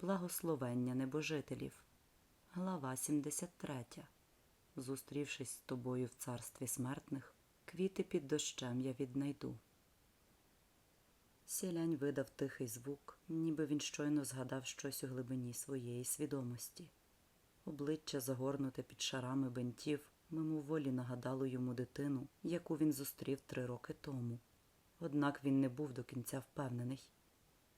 Благословення небожителів. Глава 73. Зустрівшись з тобою в царстві смертних, квіти під дощем я віднайду. Сілянь видав тихий звук, ніби він щойно згадав щось у глибині своєї свідомості. Обличчя, загорнуте під шарами бентів, мимоволі нагадало йому дитину, яку він зустрів три роки тому. Однак він не був до кінця впевнений.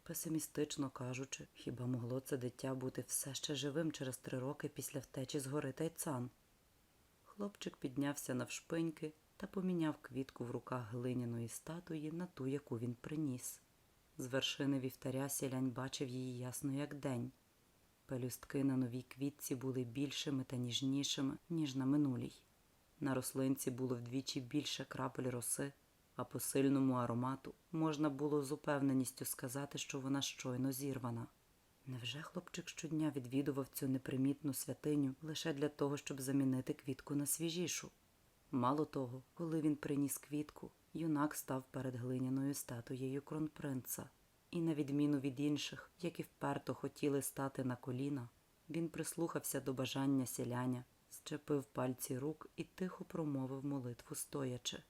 Песимістично кажучи, хіба могло це дитя бути все ще живим через три роки після втечі з гори Тайцан? Хлопчик піднявся навшпиньки та поміняв квітку в руках глиняної статуї на ту, яку він приніс. З вершини вівтаря сілянь бачив її ясно, як день. Пелюстки на новій квітці були більшими та ніжнішими, ніж на минулій. На рослинці було вдвічі більше крапель роси, а по сильному аромату можна було з упевненістю сказати, що вона щойно зірвана. Невже хлопчик щодня відвідував цю непримітну святиню лише для того, щоб замінити квітку на свіжішу? Мало того, коли він приніс квітку, юнак став перед глиняною статуєю кронпринца, і, на відміну від інших, які вперто хотіли стати на коліна, він прислухався до бажання сіляня, зчепив пальці рук і тихо промовив молитву стоячи.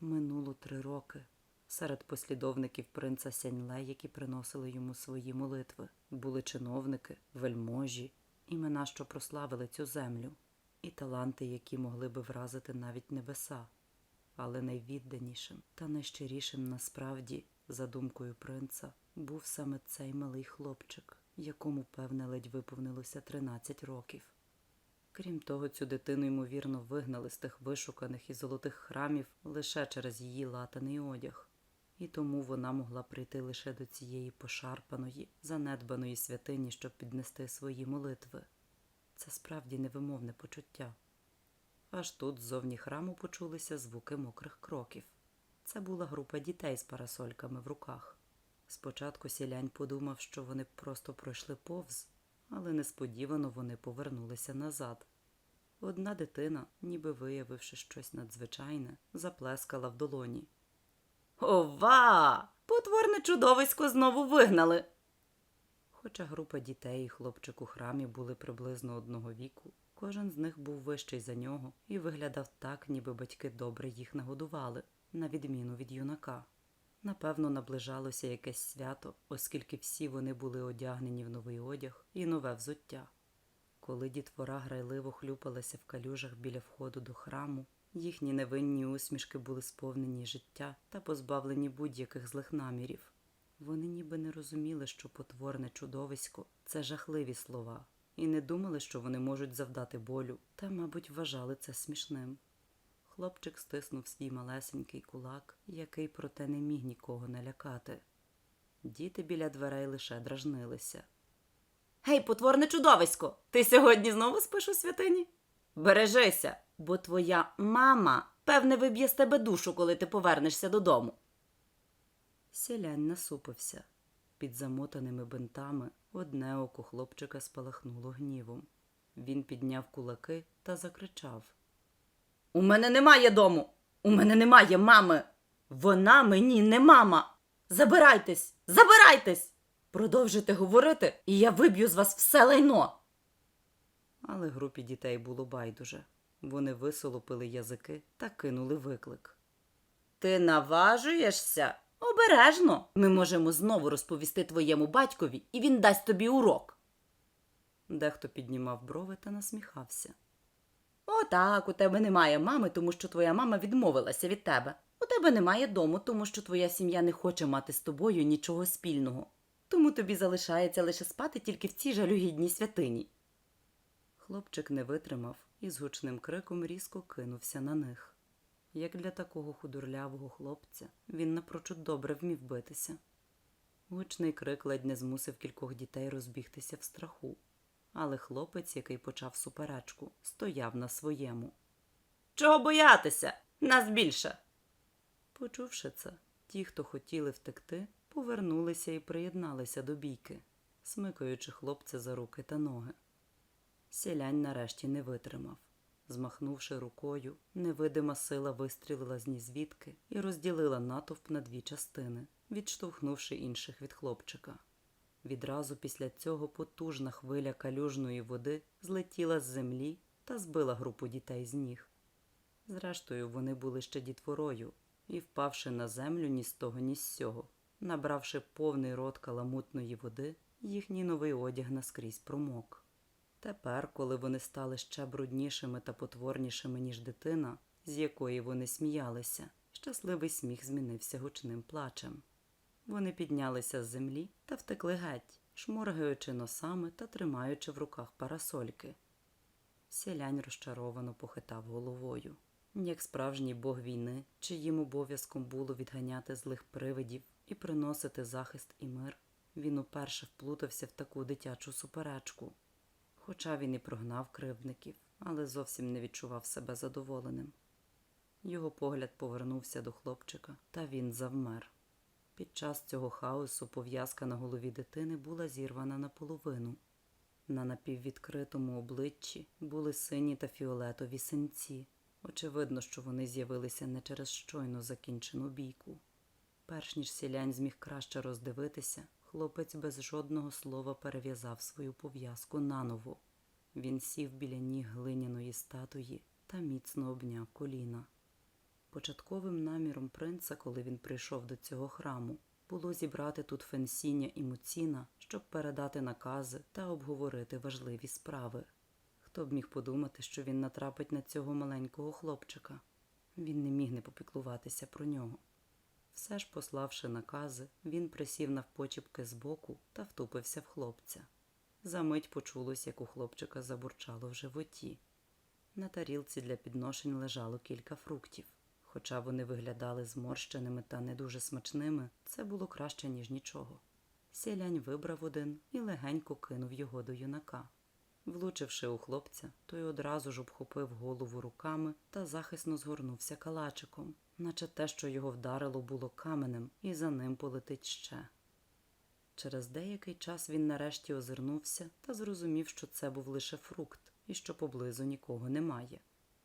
Минуло три роки. Серед послідовників принца Сяньле, які приносили йому свої молитви, були чиновники, вельможі, імена, що прославили цю землю, і таланти, які могли би вразити навіть небеса. Але найвідданішим та найщирішим насправді, за думкою принца, був саме цей малий хлопчик, якому, певне, ледь виповнилося 13 років. Крім того, цю дитину, ймовірно, вигнали з тих вишуканих і золотих храмів лише через її латаний одяг, і тому вона могла прийти лише до цієї пошарпаної, занедбаної святині, щоб піднести свої молитви. Це справді невимовне почуття. Аж тут ззовні храму почулися звуки мокрих кроків. Це була група дітей з парасольками в руках. Спочатку сілянь подумав, що вони просто пройшли повз, але несподівано вони повернулися назад. Одна дитина, ніби виявивши щось надзвичайне, заплескала в долоні. Ова! Потворне чудовисько знову вигнали. Хоча група дітей і хлопчик у храмі були приблизно одного віку, кожен з них був вищий за нього і виглядав так, ніби батьки добре їх нагодували, на відміну від юнака. Напевно, наближалося якесь свято, оскільки всі вони були одягнені в новий одяг і нове взуття. Коли дітвора грайливо хлюпалася в калюжах біля входу до храму, їхні невинні усмішки були сповнені життя та позбавлені будь-яких злих намірів. Вони ніби не розуміли, що потворне чудовисько це жахливі слова, і не думали, що вони можуть завдати болю, та, мабуть, вважали це смішним. Хлопчик стиснув свій малесенький кулак, який проте не міг нікого налякати. Діти біля дверей лише дражнилися. Гей, потворне чудовисько! Ти сьогодні знову спиш у святині? Бережися, бо твоя мама, певне, виб'є з тебе душу, коли ти повернешся додому. Сілянь насупився. Під замотаними бинтами одне око хлопчика спалахнуло гнівом. Він підняв кулаки та закричав. У мене немає дому. У мене немає мами. Вона мені не мама. Забирайтесь, забирайтесь. Продовжуйте говорити, і я виб'ю з вас все лайно. Але групі дітей було байдуже. Вони висолопили язики та кинули виклик. Ти наважуєшся? Обережно. Ми можемо знову розповісти твоєму батькові, і він дасть тобі урок. Дехто піднімав брови та насміхався. О, так, у тебе немає мами, тому що твоя мама відмовилася від тебе. У тебе немає дому, тому що твоя сім'я не хоче мати з тобою нічого спільного. Тому тобі залишається лише спати тільки в цій жалюгідній святині. Хлопчик не витримав і з гучним криком різко кинувся на них. Як для такого худорлявого хлопця, він напрочуд добре вмів битися. Гучний крик ледь не змусив кількох дітей розбігтися в страху, але хлопець, який почав суперечку, стояв на своєму. Чого боятися? Нас більше. Почувши це, ті, хто хотіли втекти, повернулися і приєдналися до бійки, смикаючи хлопця за руки та ноги. Сілянь нарешті не витримав. Змахнувши рукою, невидима сила вистрілила з нізвідки і розділила натовп на дві частини, відштовхнувши інших від хлопчика. Відразу після цього потужна хвиля калюжної води злетіла з землі та збила групу дітей з ніг. Зрештою, вони були ще дітворою і, впавши на землю ні з того, ні з сього, набравши повний рот каламутної води, їхній новий одяг наскрізь промок. Тепер, коли вони стали ще бруднішими та потворнішими, ніж дитина, з якої вони сміялися, щасливий сміх змінився гучним плачем. Вони піднялися з землі та втекли геть, шморгаючи носами та тримаючи в руках парасольки. Сілянь розчаровано похитав головою. Як справжній бог війни, чиїм обов'язком було відганяти злих привидів і приносити захист і мир, він уперше вплутався в таку дитячу суперечку. Хоча він і прогнав кривдників, але зовсім не відчував себе задоволеним. Його погляд повернувся до хлопчика, та він завмер. Під час цього хаосу пов'язка на голові дитини була зірвана наполовину. На напіввідкритому обличчі були сині та фіолетові синці. Очевидно, що вони з'явилися не через щойно закінчену бійку. Перш ніж сілянь зміг краще роздивитися, хлопець без жодного слова перев'язав свою пов'язку наново. Він сів біля ніг глиняної статуї та міцно обняв коліна. Початковим наміром принца, коли він прийшов до цього храму, було зібрати тут фенсіння і муціна, щоб передати накази та обговорити важливі справи. Хто б міг подумати, що він натрапить на цього маленького хлопчика? Він не міг не попіклуватися про нього. Все ж, пославши накази, він присів навпочіпки збоку та втупився в хлопця. Замить почулось, як у хлопчика забурчало в животі. На тарілці для підношень лежало кілька фруктів. Хоча вони виглядали зморщеними та не дуже смачними, це було краще, ніж нічого. Сілянь вибрав один і легенько кинув його до юнака. Влучивши у хлопця, той одразу ж обхопив голову руками та захисно згорнувся калачиком, наче те, що його вдарило, було каменем, і за ним полетить ще. Через деякий час він нарешті озирнувся та зрозумів, що це був лише фрукт і що поблизу нікого немає.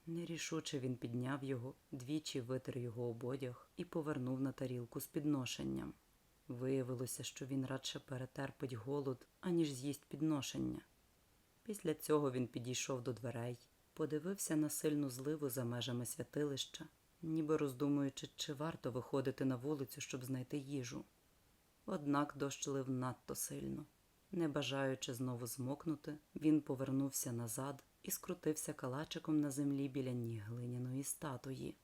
Нерішуче він підняв його, двічі витер його ободяг і повернув на тарілку з підношенням. Виявилося, що він радше перетерпить голод, аніж з'їсть підношення. Після цього він підійшов до дверей, подивився на сильну зливу за межами святилища, ніби роздумуючи, чи варто виходити на вулицю, щоб знайти їжу. Однак дощ лив надто сильно. Не бажаючи знову змокнути, він повернувся назад і скрутився калачиком на землі біля ніг глиняної статуї.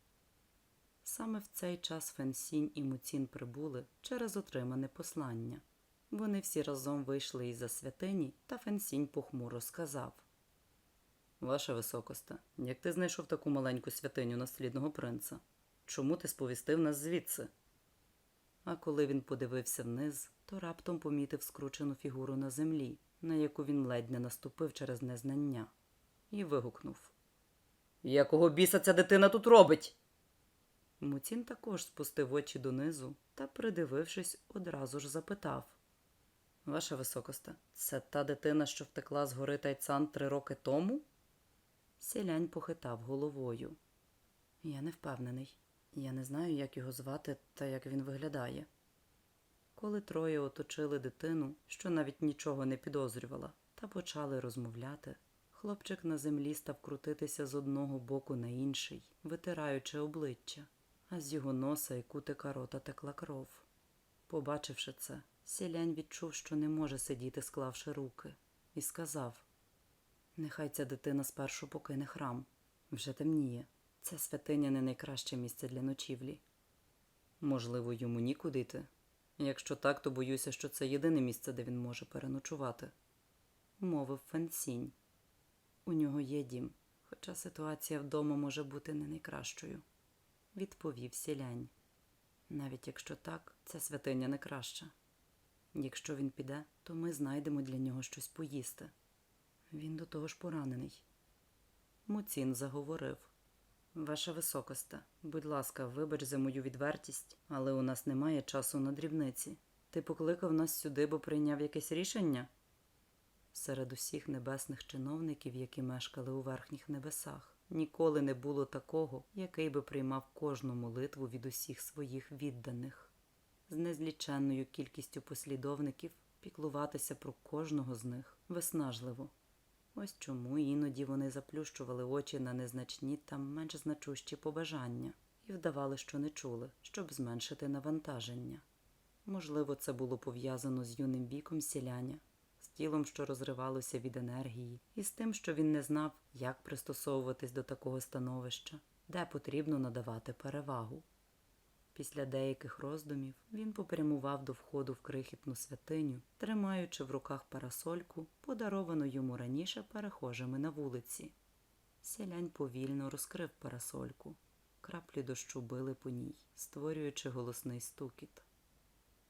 Саме в цей час Фенсінь і Муцін прибули через отримане послання. Вони всі разом вийшли із-за святині, та Фенсінь похмуро сказав Ваша високосте, як ти знайшов таку маленьку святиню наслідного принца? Чому ти сповістив нас звідси? А коли він подивився вниз, то раптом помітив скручену фігуру на землі, на яку він ледь не наступив через незнання, і вигукнув Якого біса ця дитина тут робить? Муцін також спустив очі донизу та, придивившись, одразу ж запитав Ваша високосте, це та дитина, що втекла з гори Тайцан три роки тому? Сілянь похитав головою. Я не впевнений. Я не знаю, як його звати та як він виглядає. Коли троє оточили дитину, що навіть нічого не підозрювала, та почали розмовляти, хлопчик на землі став крутитися з одного боку на інший, витираючи обличчя, а з його носа і кутика рота текла кров. Побачивши це, сілянь відчув, що не може сидіти, склавши руки, і сказав Нехай ця дитина спершу покине храм. Вже темніє. Це святиня не найкраще місце для ночівлі. Можливо, йому нікуди йти. Якщо так, то боюся, що це єдине місце, де він може переночувати, мовив Фенсінь. У нього є дім, хоча ситуація вдома може бути не найкращою, відповів сілянь. Навіть якщо так, ця святиня не краща. Якщо він піде, то ми знайдемо для нього щось поїсти. Він до того ж поранений. Муцін заговорив. Ваша високосте, будь ласка, вибач за мою відвертість, але у нас немає часу на дрібниці. Ти покликав нас сюди, бо прийняв якесь рішення? Серед усіх небесних чиновників, які мешкали у верхніх небесах, ніколи не було такого, який би приймав кожну молитву від усіх своїх відданих. З незліченною кількістю послідовників піклуватися про кожного з них виснажливо. Ось чому іноді вони заплющували очі на незначні та менш значущі побажання і вдавали, що не чули, щоб зменшити навантаження. Можливо, це було пов'язано з юним віком сіляня, з тілом, що розривалося від енергії, і з тим, що він не знав, як пристосовуватись до такого становища, де потрібно надавати перевагу. Після деяких роздумів він попрямував до входу в крихітну святиню, тримаючи в руках парасольку, подаровану йому раніше перехожими на вулиці. Селянь повільно розкрив парасольку. Краплі дощу били по ній, створюючи голосний стукіт.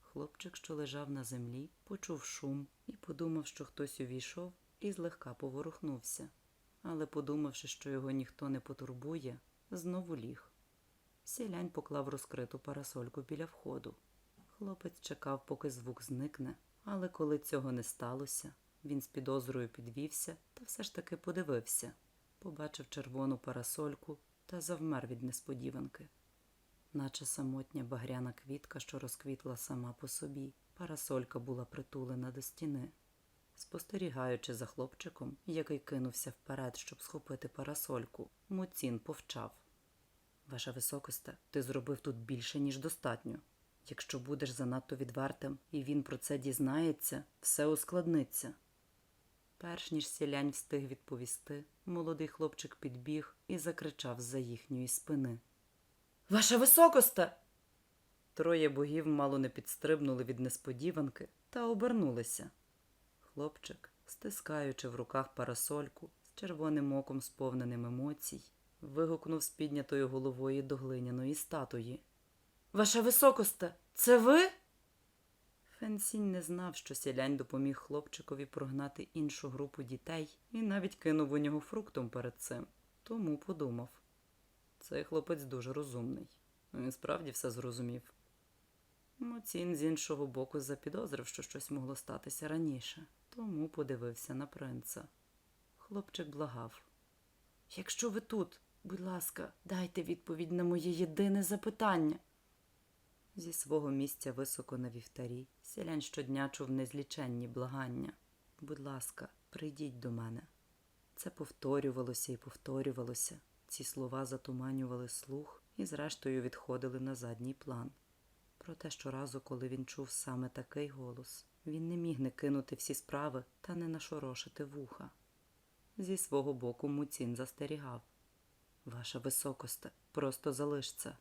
Хлопчик, що лежав на землі, почув шум і подумав, що хтось увійшов, і злегка поворухнувся. Але, подумавши, що його ніхто не потурбує, знову ліг. Сілянь поклав розкриту парасольку біля входу. Хлопець чекав, поки звук зникне, але коли цього не сталося, він з підозрою підвівся та все ж таки подивився, побачив червону парасольку та завмер від несподіванки. Наче самотня багряна квітка, що розквітла сама по собі, парасолька була притулена до стіни. Спостерігаючи за хлопчиком, який кинувся вперед, щоб схопити парасольку, Муцін повчав. Ваша високосте, ти зробив тут більше, ніж достатньо. Якщо будеш занадто відвертим і він про це дізнається, все ускладниться. Перш ніж сілянь встиг відповісти, молодий хлопчик підбіг і закричав з-за їхньої спини. Ваша високосте. Троє богів мало не підстрибнули від несподіванки та обернулися. Хлопчик, стискаючи в руках парасольку з червоним оком сповненим емоцій, вигукнув з піднятою головою до глиняної статуї. Ваша високосте, це ви? Фенсінь не знав, що сілянь допоміг хлопчикові прогнати іншу групу дітей і навіть кинув у нього фруктом перед цим. Тому подумав. Цей хлопець дуже розумний. Він справді все зрозумів. Моцін з іншого боку запідозрив, що щось могло статися раніше, тому подивився на принца. Хлопчик благав. Якщо ви тут, будь ласка, дайте відповідь на моє єдине запитання. Зі свого місця високо на вівтарі селянь щодня чув незліченні благання. Будь ласка, прийдіть до мене. Це повторювалося і повторювалося. Ці слова затуманювали слух і, зрештою, відходили на задній план. Проте щоразу, коли він чув саме такий голос, він не міг не кинути всі справи та не нашорошити вуха. Зі свого боку Муцін застерігав. Ваша високосте, просто залиш це.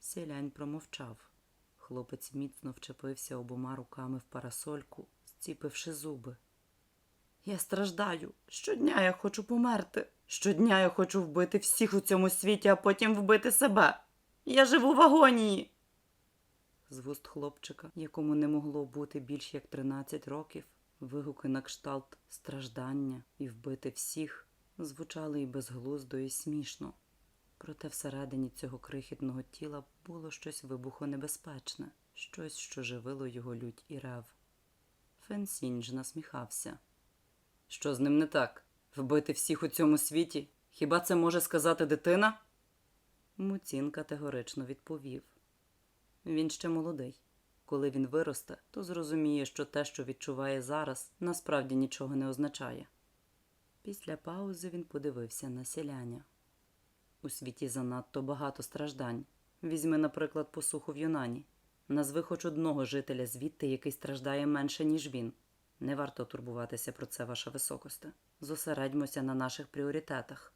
Селянь промовчав. Хлопець міцно вчепився обома руками в парасольку, зціпивши зуби. Я страждаю. Щодня я хочу померти. Щодня я хочу вбити всіх у цьому світі, а потім вбити себе. Я живу в агонії. З вуст хлопчика, якому не могло бути більш як 13 років, вигуки на кшталт страждання і вбити всіх звучали і безглуздо, і смішно. Проте всередині цього крихітного тіла було щось вибухонебезпечне, щось, що живило його лють і рев. Фенсінь ж насміхався. Що з ним не так? Вбити всіх у цьому світі? Хіба це може сказати дитина? Муцін категорично відповів. Він ще молодий. Коли він виросте, то зрозуміє, що те, що відчуває зараз, насправді нічого не означає. Після паузи він подивився на селяня. У світі занадто багато страждань. Візьми, наприклад, посуху в Юнані. Назви хоч одного жителя звідти, який страждає менше, ніж він. Не варто турбуватися про це, ваша високосте. Зосередьмося на наших пріоритетах.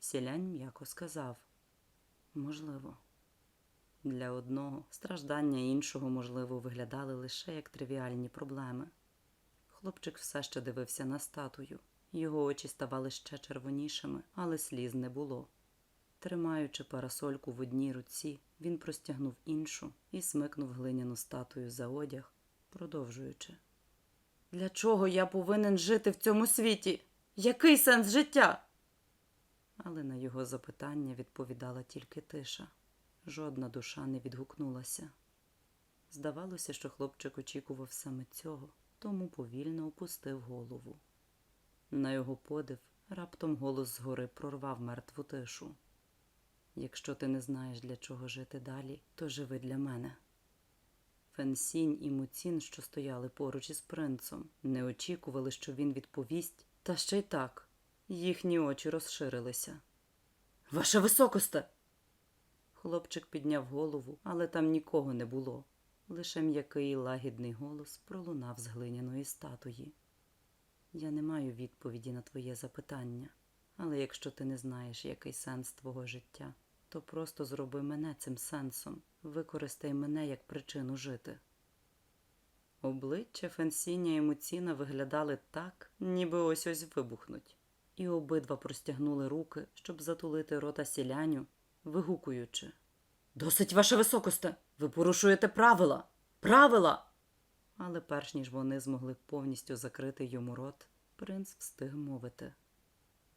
Сілянь м'яко сказав можливо. Для одного страждання іншого, можливо, виглядали лише як тривіальні проблеми. Хлопчик все ще дивився на статую. Його очі ставали ще червонішими, але сліз не було. Тримаючи парасольку в одній руці, він простягнув іншу і смикнув глиняну статую за одяг, продовжуючи. Для чого я повинен жити в цьому світі? Який сенс життя? Але на його запитання відповідала тільки тиша. Жодна душа не відгукнулася. Здавалося, що хлопчик очікував саме цього, тому повільно опустив голову. На його подив раптом голос згори прорвав мертву тишу. Якщо ти не знаєш, для чого жити далі, то живи для мене. Фенсінь і Муцін, що стояли поруч із принцем, не очікували, що він відповість, та ще й так їхні очі розширилися. Ваша високосте. Хлопчик підняв голову, але там нікого не було. Лише м'який лагідний голос пролунав з глиняної статуї. Я не маю відповіді на твоє запитання, але якщо ти не знаєш, який сенс твого життя, то просто зроби мене цим сенсом, використай мене як причину жити. Обличчя Фенсіня і Муціна виглядали так, ніби ось ось вибухнуть, і обидва простягнули руки, щоб затулити рота сіляню, вигукуючи Досить, ваше високосте! Ви порушуєте правила! Правила! Але перш ніж вони змогли повністю закрити йому рот, принц встиг мовити.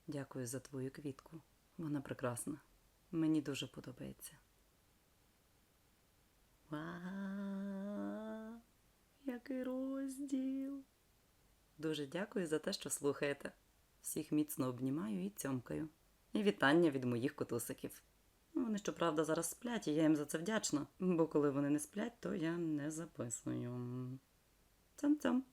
Дякую за твою квітку. Вона прекрасна. Мені дуже подобається. Вау! Який розділ! Дуже дякую за те, що слухаєте. Всіх міцно обнімаю і цьомкаю. І вітання від моїх котусиків. Вони, щоправда, зараз сплять, і я їм за це вдячна, бо коли вони не сплять, то я не записую. Цям-цям.